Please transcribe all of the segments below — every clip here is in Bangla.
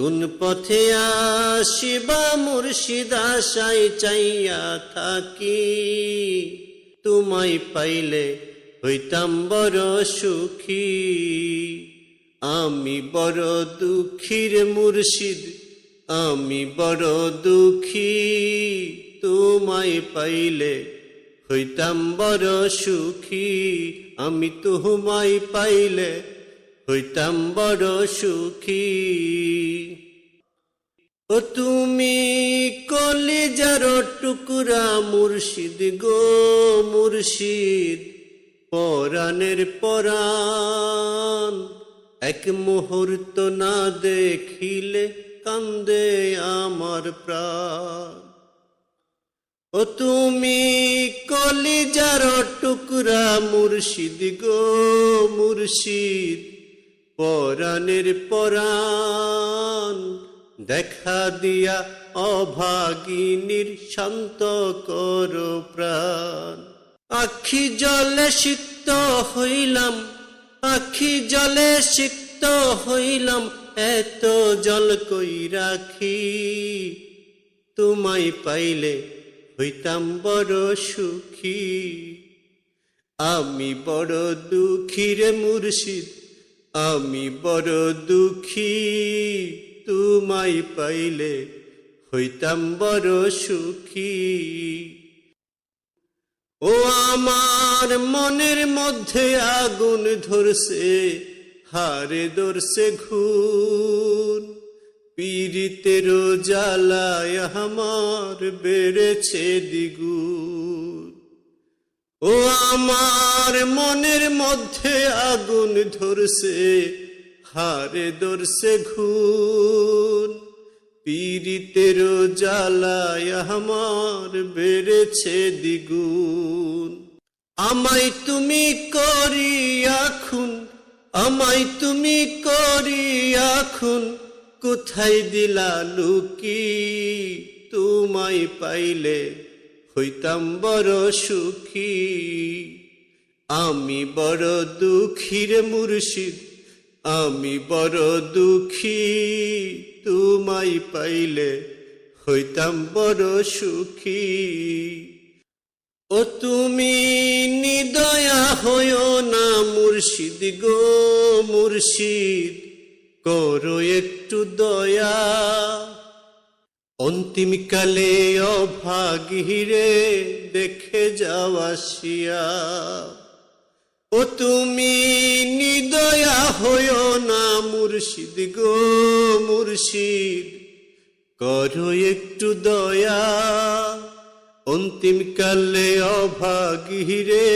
কোন পথে আসিবা মুর্শিদ আশাই চাইয়া থাকি। তোমায় পাইলে হইতাম বড় সুখী। আমি বড় দুঃখীর মুর্শিদ, আমি বড় দুঃখী। তোমায় পাইলে হইতাম বড় সুখী। আমি তোমায় পাইলে হইতাম বড় সুখী। ও তুমি কলিজার টুকুরা মুর্শিদ গো মুর্শিদ, পরাণের পরাণ। এক মুহূর্ত না দেখিলে কান্দে আমার প্রাণ। ও তুমি কলিজার টুকরা মুর্শিদ গো মুর্শিদ পরাণের পরাণ দেখা দিয়া অভাগিনীর শান্ত কর প্রাণ। আখি জলে সিক্ত হইলাম, আখি জলে সিক্ত হইলাম, এত জল কই রাখি? তোমায় পাইলে হইতাম বড় সুখী। আমি বড় দুঃখী রে মুর্শিদ আমি বড় দুঃখী, তোমায় পাইলে হইতাম বড় সুখী। ও আমার মনের মধ্যে আগুন ধরছে, হারে ধরছে ঘুর পীড়িতের জ্বালায় আমার বেড়েছে দ্বিগুণ। ও আমার মনের মধ্যে আগুন ধরছে, হারে ধরছে ঘুর পীড়িতের জ্বালায় আমার বেড়েছে দ্বিগুণ। আমায় তুমি করি আখুন আমায় তুমি করি আখুন কোথায় দিলা লুকি, তোমায় পাইলে হইতাম বড় সুখী, আমি বড় দুঃখীর মুর্শিদ, আমি বড় দুঃখী, তোমায় পাইলে হইতাম বড় সুখী। ও তুমি নিদয়া হইও না মুর্শিদ গো মুর্শিদ, করো একটু দয়া। অন্তিমকালে অভাগিরে দেখে যাওয়াসিয়া ও তুমি নিদয়া হইও না মুর্শিদ গো মুর্শিদ, করো একটু দয়া। অন্তিমকালে অভাগিরে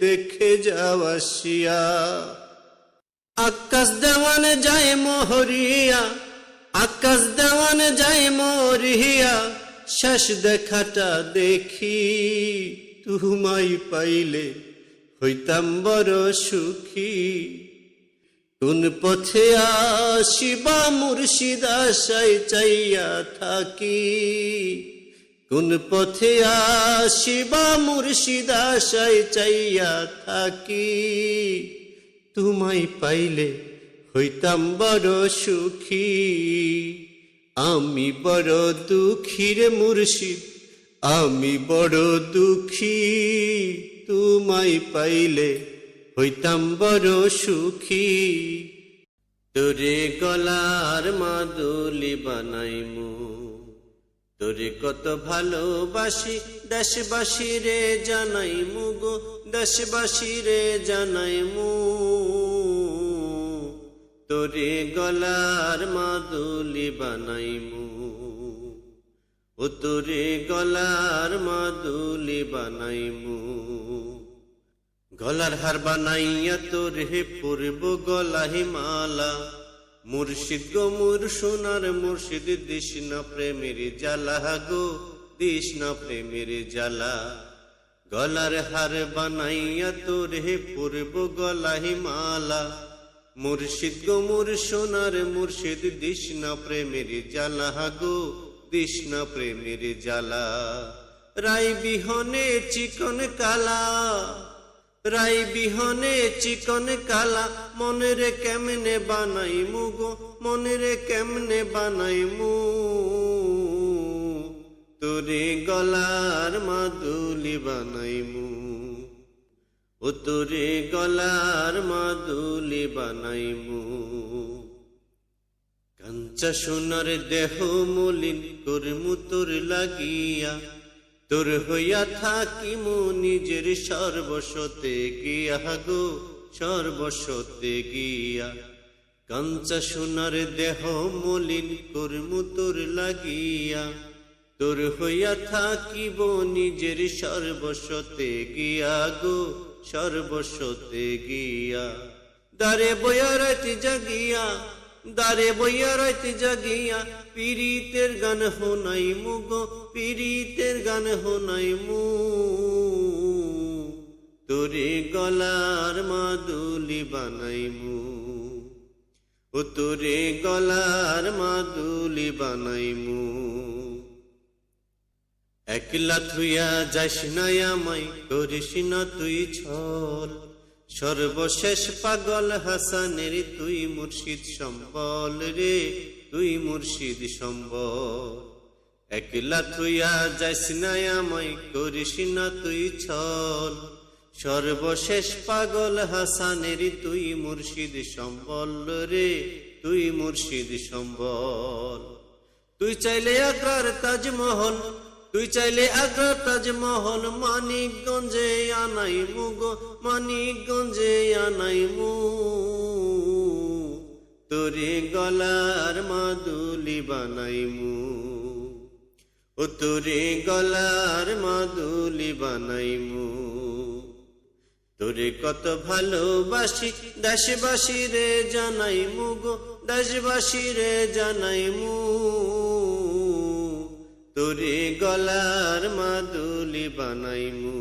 দেখে যাওয়াসিয়া আকাশ দেওয়ান যায় মোহরিয়া আকাশ দেওয়ান যায় মোরিয়া শেষ দেখাটা দেখি। তুমাই পাইলে হইতাম বড় সুখী। কোন পথে আসিবা মুর্শিদ আশাই চাইয়া থাকি। কোন পথে আসিবা মুর্শিদ আশাই চাইয়া থাকি। তোমায় পাইলে হইতাম বড় সুখী, আমি বড় দুঃখীর মুর্শিদ, আমি বড় দুঃখী, তোমায় পাইলে হইতাম বড় সুখী। তোরে গলার মাদুলি বানাইমু, তোরে কত ভালোবাসি দেশবাসী রে জানাই মুগো দেশবাসী রে জানাই মু তোরে গলার মাদুলি বানাইমু। ও তোরে গলার মাদুলি বানাইমু। গলার হার বানাইয়া তোরে পূর্ব গলাহি মালা মুর্শিদ গো মুর সোনার মুর্শিদ, দিস না প্রেমের জ্বালা গো, দিস না প্রেমের জ্বালা। গলার হার বানাইয়া তোরে পূর্ব গলাহি মালা মুর্শিদ গো মুর সোনার মুর্শিদ না প্রেমের জ্বালা গো দিস না প্রেমের জ্বালা। রাই বিহনে চিকন কালা, রাই বিহনে চিকন কালা, মনের কেমনে বানাই মুগো মনের কেমনে বানাই মু তোরে গলার মাদুলি বানাইমু। ও তোরে গলার মাদুলি বানাইমু। কাঞ্চা সোনার দেহ মলিন করমু তোর লাগিয়া। তোর হইয়া থাকিমু নিজের সর্বস্বতে গিয়া গো, সর্বস্বতে গিয়া। কাঞ্চা সোনার দেহ মলিন করমু তোর লাগিয়া। তোর হইয়া থাকিব নিজের সর্বস্বতে গিয়া গো সর্বস্বতে গিয়া। দারে বইয়া রাতি জাগিয়া দারে বইয়া রাতি জাগিয়া, পীড়িতের গান হোনাই মুগ পীড়িতের গান হোনাই মু। তোরে গলার মাদুলি বানাইমু ও তোরে গলার মাদুলি বানাইমু একলা থুইয়া যাস না আমায়, করিস না তুই ছল সর্বশেষ পাগল হাসানের তুই মুর্শিদ সম্বল রে, তুই মুর্শিদ সম্বল। একলা থুইয়া যাস না আমায়, করিস না তুই ছল সর্বশেষ পাগল হাসানের তুই মুর্শিদ সম্বল রে, তুই মুর্শিদ সম্বল। তুই চাইলে আগ্রার তাজমহল তুই চাইলে আগ্রার তাজমহল, মানিকগঞ্জে আনাই মুগ মানিকগঞ্জে আনাই মু। তোরে গলার মাদুলি বানাইমু ও তোরে গলার মাদুলি বানাইমু তোরে কত ভালোবাসি দেশবাসী রে জানাই মুগো দেশবাসী রে জানাই মু। তোরে গলার মাদুলি বানাই মু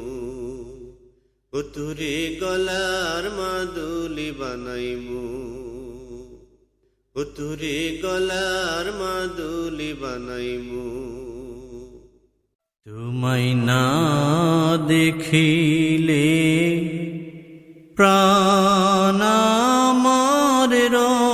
ও তোরে গলার মাদুলি বানাই মু ও তোরে গলার মাদুলি বানাই মু তোমায় না দেখিলে প্রাণ আমার রয়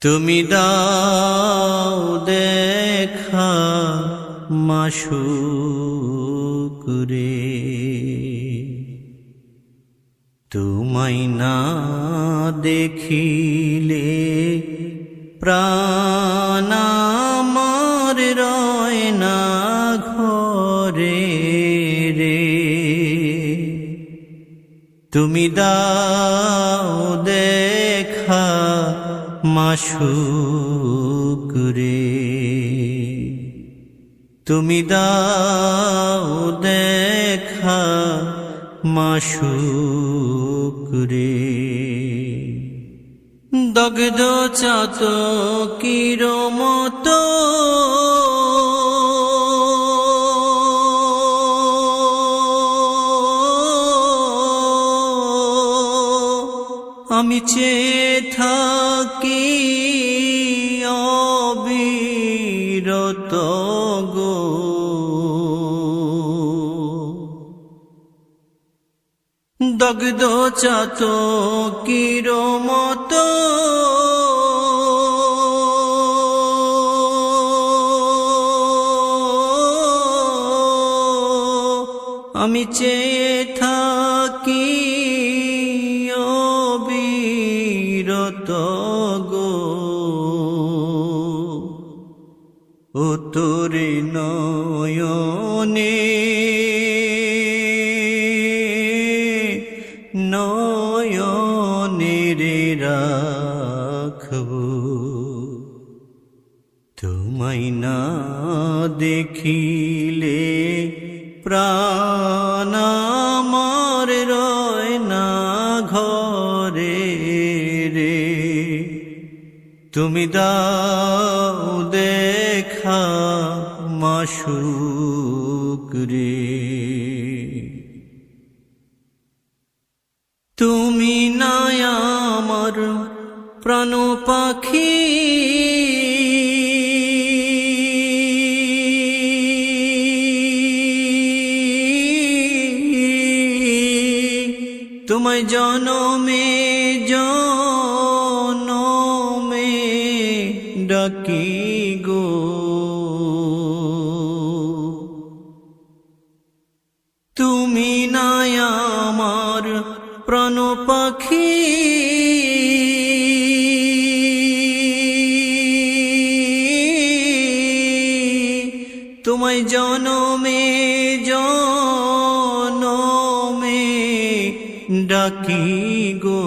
তুমি দাও দেখা মাসুক রে। তোমায় না দেখিলে প্রাণ আমার রয় না ঘরে রে। তুমি দাও দেখা মাসুক রে। তুমি দাও দেখা মাসুক রে। দগ্ধ চাত কির মতো আমি চেয়ে অবিরত গো দগ্ধ চাত কির মতো। আমি চেয়ে তোরে নয়নে। নয়নে রে রাখব। তোমায় না দেখিলে প্রাণ আমার রয় না ঘরে রে। তুমি দেখা মাসুক রে তুমি নয় আমার প্রাণ পাখি। আমার প্রাণ পাখি। তোমায় জনমে জনমে ডাকি গো।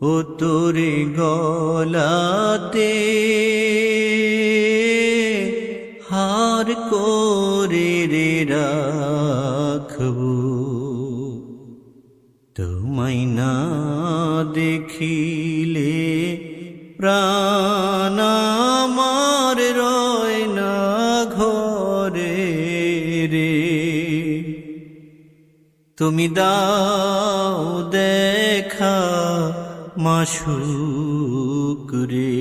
ও তোরে গলাতে তোমায় না দেখিলে প্রাণ আমার রয় না ঘরে রে। তুমি দাও দেখা মাসুক রে।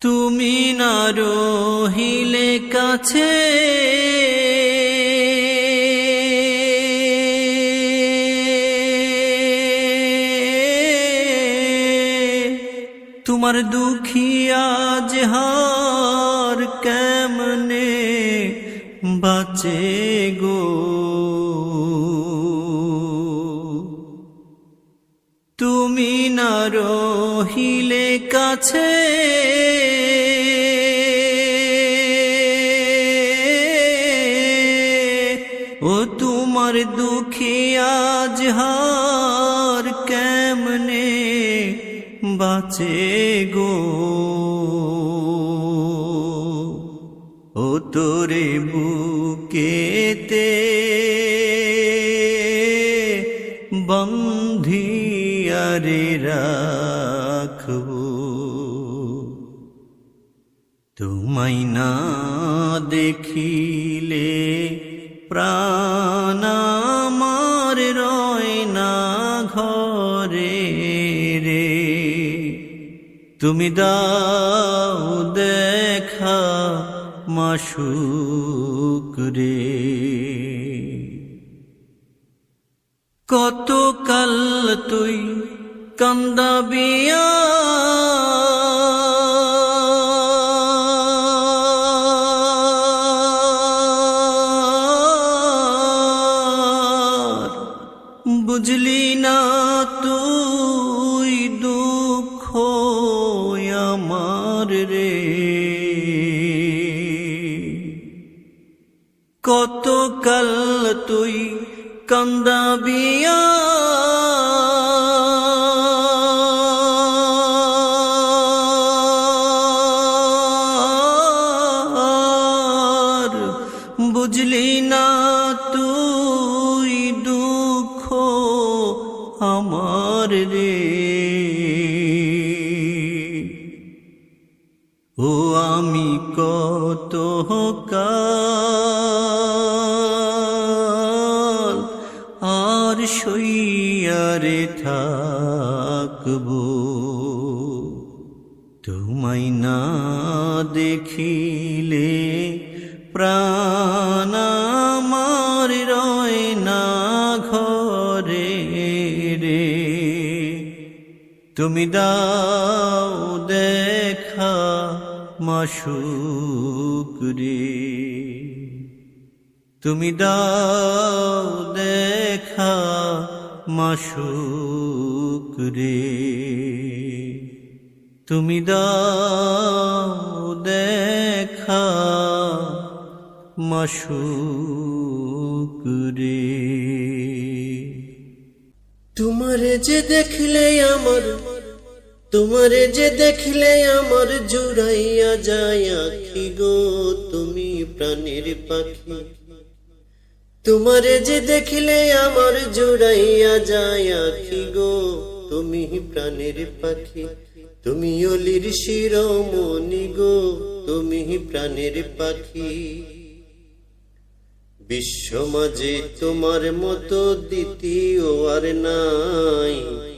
তুমি না রহিলে কাছে তোমার দুখিয়া জহার কেমনে বাঁচে গো? তুমি না রহিলে কাছে ও তোমার দুখিয়া জহার বাঁচে গো। ও তোরে বুকেতে বন্ধিয়ারে রাখব। তোমায় না দেখিলে প্রাণ তুমি দাও দেখা মাসুক রে। কত কাল তুই কান্দাবিয়া আমার রে। কত কাল তুই কান্দাবিয়া আমি কত কাল আর সইয়ারে থাকব। তোমায় না দেখিলে প্রাণ আমার রয় না ঘরে রে। তুমি দাও মাসুক রে। তুমি দাও দেখা মাসুক রে। তুমি দাও দেখা মাসুক রে। তোমারে যে দেখলে আমার তোমারে যে দেখলে আমার জুড়াইয়া যায় আখি গো, তুমি প্রাণের পাখি। তোমারে যে দেখলে আমার জুড়াইয়া যায় আখি গো, তুমি প্রাণের পাখি। তুমি অলির শিরোমণি গো, তুমি প্রাণের পাখি। বিশ্ব মাঝে তোমার মতো দ্বিতীয় আর নাই।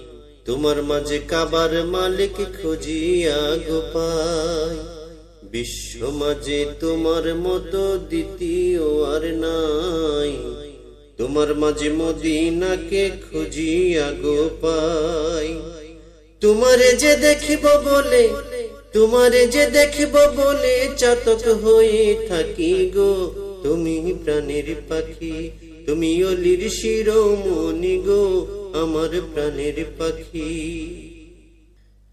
তোমার মাঝে কাবার মালিক খুঁজিয়া গোপাই বিশ্ব মাঝে তোমার মতো দ্বিতীয় আর নাই। তোমার মাঝে মদিনাকে খুঁজিয়া গো পাই তোমারে যে দেখিব বলে, তোমারে যে দেখিব বলে চাতক হয়ে থাকি গো। তুমি প্রাণের পাখি, তুমি অলির শিরোমণি গো। আমার প্রাণের পাখি।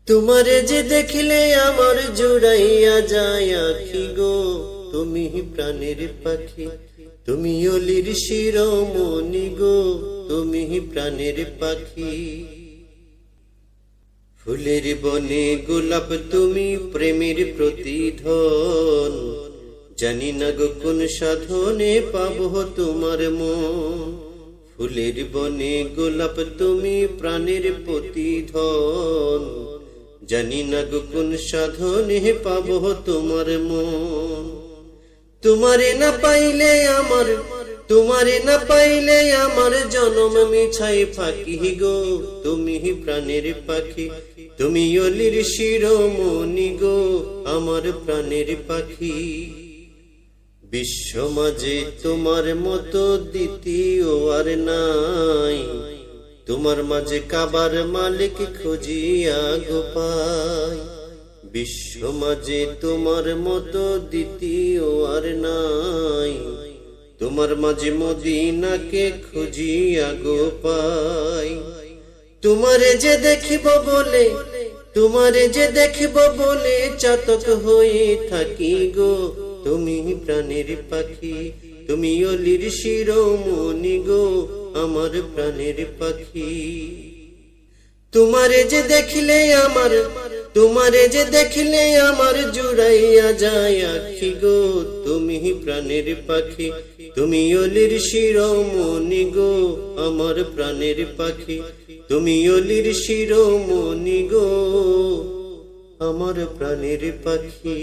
তোমারে যে দেখিলে আমার জুড়াইয়া যায় আখি গো, তুমি প্রাণের পাখি। তুমি অলির শিরোমণি গো, তুমি প্রাণের পাখি। ফুলের বনে গোলাপ, তুমি প্রেমের প্রতিধন। জানি না গো কোন সাধনে পাবো তোমার মন। ফুলের বনে গোলাপ তুমি প্রাণের প্রতিধন। জানি না গো কোন সাধনে পাবো তোমার মন। তোমারে না পাইলে আমার, তোমারে না পাইলে আমার জনম মিছাই ফাঁকি গো। তুমি প্রাণের পাখি, তুমি অলির শিরোমণি গো। আমার প্রাণের পাখি। বিশ্ব মাঝে তোমার মতো দ্বিতীয় আর নাই। তোমার মাঝে কাবার মালিক খুঁজিয়া গোপাই। বিশ্ব মাঝে তোমার মতো দ্বিতীয় আর নাই। তোমার মাঝে মদিনাকে খুঁজিয়া গোপাই। তোমারে যে দেখিব বলে, তোমারে যে দেখিব বলে চাতক হয়ে থাকি গো। তুমি প্রাণের পাখি, তুমি অলির শিরোমণি গো, আমার প্রাণের পাখি। তোমারে যে দেখিলে আমার, তোমারে যে দেখিলে আমার জুড়াইয়া যায় আখি গো, তুমি প্রাণের পাখি, তুমি অলির শিরোমণি গো, আমার প্রাণের পাখি, তুমি অলির শিরোমণি গো, আমার প্রাণের পাখি।